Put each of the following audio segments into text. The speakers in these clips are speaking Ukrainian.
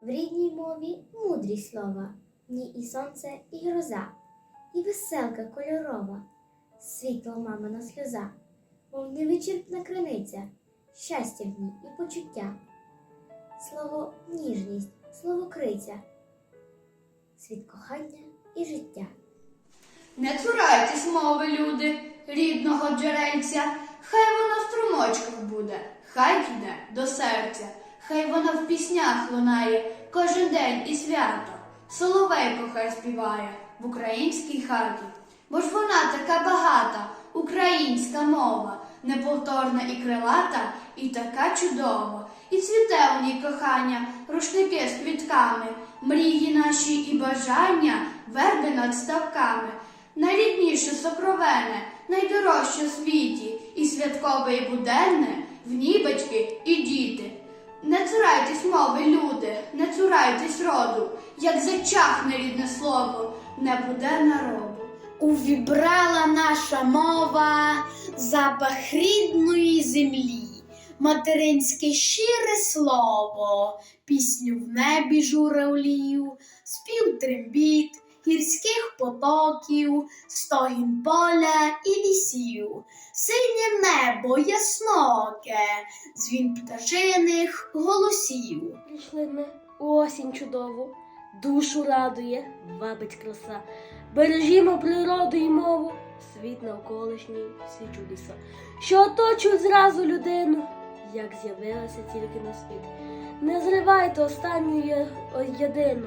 В рідній мові мудрі слова, в ній і сонце, і гроза, і веселка кольорова, світла мамина сльоза, мов невичерпна криниця, щастя в ній і почуття. Слово ніжність, слово криця, світ кохання і життя. Не цурайтесь мови, люди, рідного джерельця, хай вона в струмочках буде, хай йде до серця, хай вона в піснях лунає кожен день і свято. Соловейко хай співає в українській хаті, бо ж вона така багата, українська мова, неповторна і крилата, і така чудова. І цвіте у ній кохання, рушники з квітками, мрії наші і бажання, верби над ставками. Найрідніше сокровене, найдорожче в світі, і святкове, і буденне, в ній і діти. Цурайтесь мови, люди, не цурайтесь роду, як зачахне рідне слово, не буде народу. Увібрала наша мова запах рідної землі, материнське щире слово, пісню в небі журавлів, спів трембіт, гірських потоків, стогін поля і лісів, синє небо ясноке, дзвін пташиних голосів. Прийшли ми осінь чудову, душу радує, вабить краса. Бережімо природу і мову, світ навколишній, всі чудеса, що оточують зразу людину, як з'явилася тільки на світ. Не зривайте останню єдину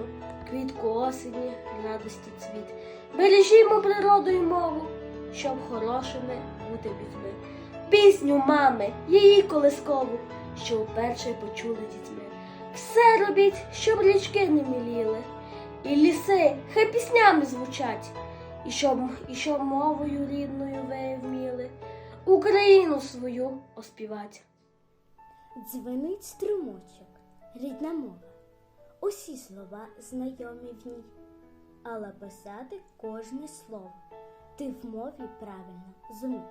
квітку осені, радості цвіт. Бережімо природу і мову, щоб хорошими бути людьми. Пісню мами, її колискову, що вперше почули дітьми. Все робіть, щоб річки не міліли, і ліси хай піснями звучать, і щоб, і щоб мовою рідною ви вміли Україну свою оспівать. Дзвенить струмочок, рідна мова. Усі слова знайомі в ній, але писати кожне слово ти в мові правильно зумів.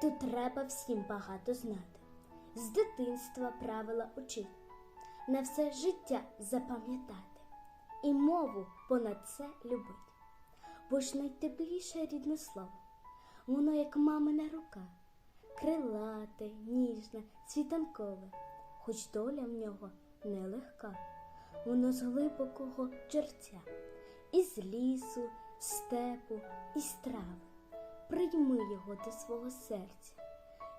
Тут треба всім багато знати, з дитинства правила учити, на все життя запам'ятати і мову понад це любить. Бо ж найтепліше рідне слово, воно як мамина рука крилате, ніжне, світанкове, хоч доля в нього нелегка. Воно з глибокого джерця, із лісу, степу, із трави. Прийми його до свого серця,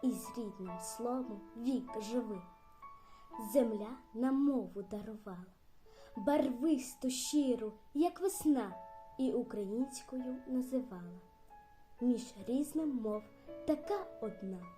і з рідним словом вік живи. Земля нам мову дарувала, барвисту щиру, як весна, і українською називала. Між різним мов така одна.